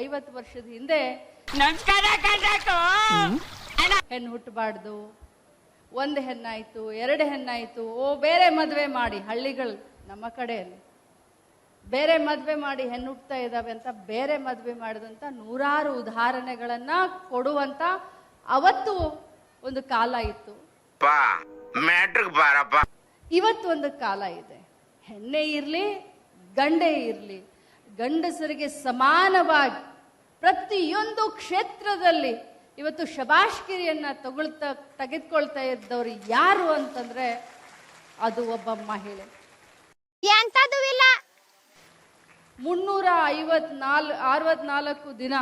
ಐವತ್ತು ವರ್ಷದ ಹಿಂದೆ ಹೆಣ್ಣು ಹುಟ್ಟಬಾರ್ದು ಒಂದು ಹೆಣ್ಣಾಯ್ತು ಎರಡು ಹೆಣ್ಣಾಯ್ತು ಓ ಬೇರೆ ಮದುವೆ ಮಾಡಿ ಹಳ್ಳಿಗಳು ನಮ್ಮ ಕಡೆಯಲ್ಲಿ. ಬೇರೆ ಮದುವೆ ಮಾಡಿ ಹೆಣ್ಣು ಹುಟ್ತಾ ಇದ್ದಾವೆ ಅಂತ ಬೇರೆ ಮದುವೆ ಮಾಡಿದಂಥ ನೂರಾರು ಉದಾಹರಣೆಗಳನ್ನ ಕೊಡುವಂತ ಅವತ್ತು ಒಂದು ಕಾಲ ಇತ್ತು. ಪಾ ಮ್ಯಾಟ್ರಿಕ್ ಬಾರಪ್ಪ. ಇವತ್ತು ಒಂದು ಕಾಲ ಇದೆ. ಹೆಣ್ಣೆ ಇರಲಿ ಗಂಡೆ ಇರಲಿ. ಗಂಡಸರಿಗೆ ಸಮಾನವಾಗಿ ಪ್ರತಿಯೊಂದು ಕ್ಷೇತ್ರದಲ್ಲಿ ಇವತ್ತು ಶಬಾಷ್ಗಿರಿಯನ್ನ ತಗೊಳ್ತಾ ತೆಗೆದುಕೊಳ್ತಾ ಇದ್ದವ್ರು ಯಾರು ಅಂತಂದ್ರೆ ಅದು ಒಬ್ಬ ಮಹಿಳೆ. ಮುನ್ನೂರ ಐವತ್ನಾಲ್ ಅರವತ್ನಾಲ್ಕು ದಿನ.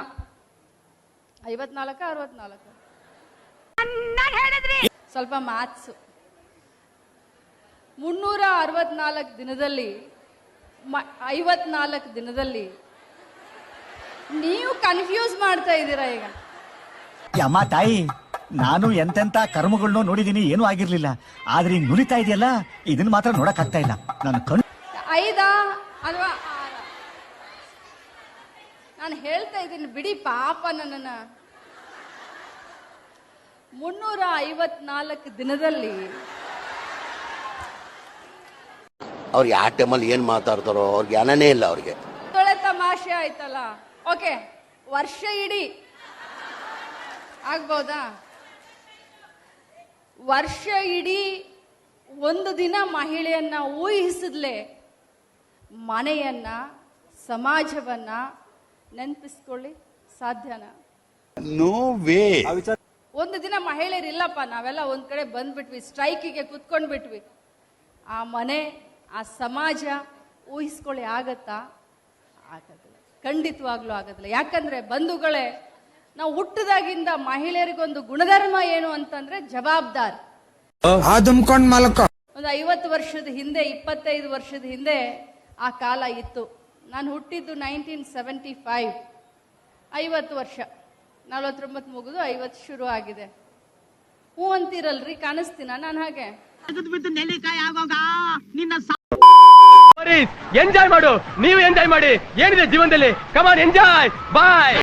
ಐವತ್ನಾಲ್ಕ ಅರವತ್ನಾಲ್ಕು? ಸ್ವಲ್ಪ ಮ್ಯಾಥ್ಸ್ ಮುನ್ನೂರ ಅರವತ್ನಾಲ್ಕು ದಿನದಲ್ಲಿ ಐವತ್ನಾಲ್ಕು ದಿನದಲ್ಲಿ. ನೀವು ಕನ್ಫ್ಯೂಸ್ ಮಾಡ್ತಾ ಇದ್ದೀರಾ ಈಗ? ಅಮ್ಮ ತಾಯಿ ನಾನು ಎಂತೆಂತ ಕರ್ಮಗಳನ್ನೂ ನೋಡಿದೀನಿ ಏನೂ ಆಗಿರ್ಲಿಲ್ಲ. ಆದ್ರೆ ಹಿಂಗ್ ನುರಿತಾ ಇದೆಯಲ್ಲ ಇದನ್ನ ಮಾತ್ರ ನೋಡಕ್ ಆಗ್ತಾ ಇಲ್ಲ. ನನ್ನ ಕಣ್ಣು ಐದಾ ಅಥವಾ ನಾನು ಹೇಳ್ತಾ ಇದ್ದೀನಿ ಬಿಡಿ ಪಾಪ ನನ್ನನ್ನ. ಮುನ್ನೂರ ಐವತ್ನಾಲ್ಕು ದಿನದಲ್ಲಿ ಅವ್ರು ಆ ಟೈಮಲ್ಲಿ ಏನು ಮಾತಾಡ್ತಾರೋ ಅವ್ರಿಗೆ ಜ್ಞಾನನೇ ಇಲ್ಲ ಅವ್ರಿಗೆ. ತೊಳೆ ತಮಾಷೆ ಆಯ್ತಲ್ಲ. ಓಕೆ ವರ್ಷ ಇಡೀ. ಆಗ್ಬೋದಾ? ವರ್ಷ ಇಡೀ ಒಂದು ದಿನ ಮಹಿಳೆಯನ್ನ ಊಹಿಸಿದ್ಲೆ ಮನೆಯನ್ನ ಸಮಾಜವನ್ನ ನೆನಪಿಸ್ಕೊಳ್ಳಿ ಸಾಧ್ಯನಾ? No way. ಒಂದು ದಿನ ಮಹಿಳೆಯರಿಲ್ಲಪ್ಪ ನಾವೆಲ್ಲ ಒಂದ್ ಕಡೆ ಬಂದ್ಬಿಟ್ವಿ ಸ್ಟ್ರೈಕಿಗೆ ಕುತ್ಕೊಂಡ್ಬಿಟ್ವಿ. ಆ ಮನೆ ಆ ಸಮಾಜ ಊಹಿಸ್ಕೊಳ್ಳಿ ಆಗತ್ತಾ? ಆಗೋದಿಲ್ಲ. ಖಂಡಿತವಾಗ್ಲೂ ಆಗೋದಿಲ್ಲ. ಯಾಕಂದ್ರೆ ಬಂಧುಗಳೇ ನಾವು ಹುಟ್ಟದಾಗಿಂದ ಮಹಿಳೆಯರಿಗೊಂದು ಗುಣಧರ್ಮ ಏನು ಅಂತಂದ್ರೆ ಜವಾಬ್ದಾರಿ. ಒಂದು ಐವತ್ತು ವರ್ಷದ ಹಿಂದೆ ಇಪ್ಪತ್ತೈದು ವರ್ಷದ ಹಿಂದೆ ಆ ಕಾಲ ಇತ್ತು. ನಾನು ಹುಟ್ಟಿದ್ದು ನೈನ್ಟೀನ್ ಸೆವೆಂಟಿ ಫೈವ್. ಐವತ್ತು ವರ್ಷ. ನಲವತ್ತೊಂಬತ್ತು ಮುಗಿದು ಐವತ್ತು ಶುರು ಆಗಿದೆ. ಹ್ಞೂ ಅಂತೀರಲ್ರಿ ಕಾಣಿಸ್ತೀನ? ನಾನು ಹಾಗೆ. ಎಂಜಾಯ್ ಮಾಡು. ನೀವು ಎಂಜಾಯ್ ಮಾಡಿ. ಏನಿದೆ ಜೀವನದಲ್ಲಿ? ಕಮಾನ್ ಎಂಜಾಯ್ ಬಾಯ್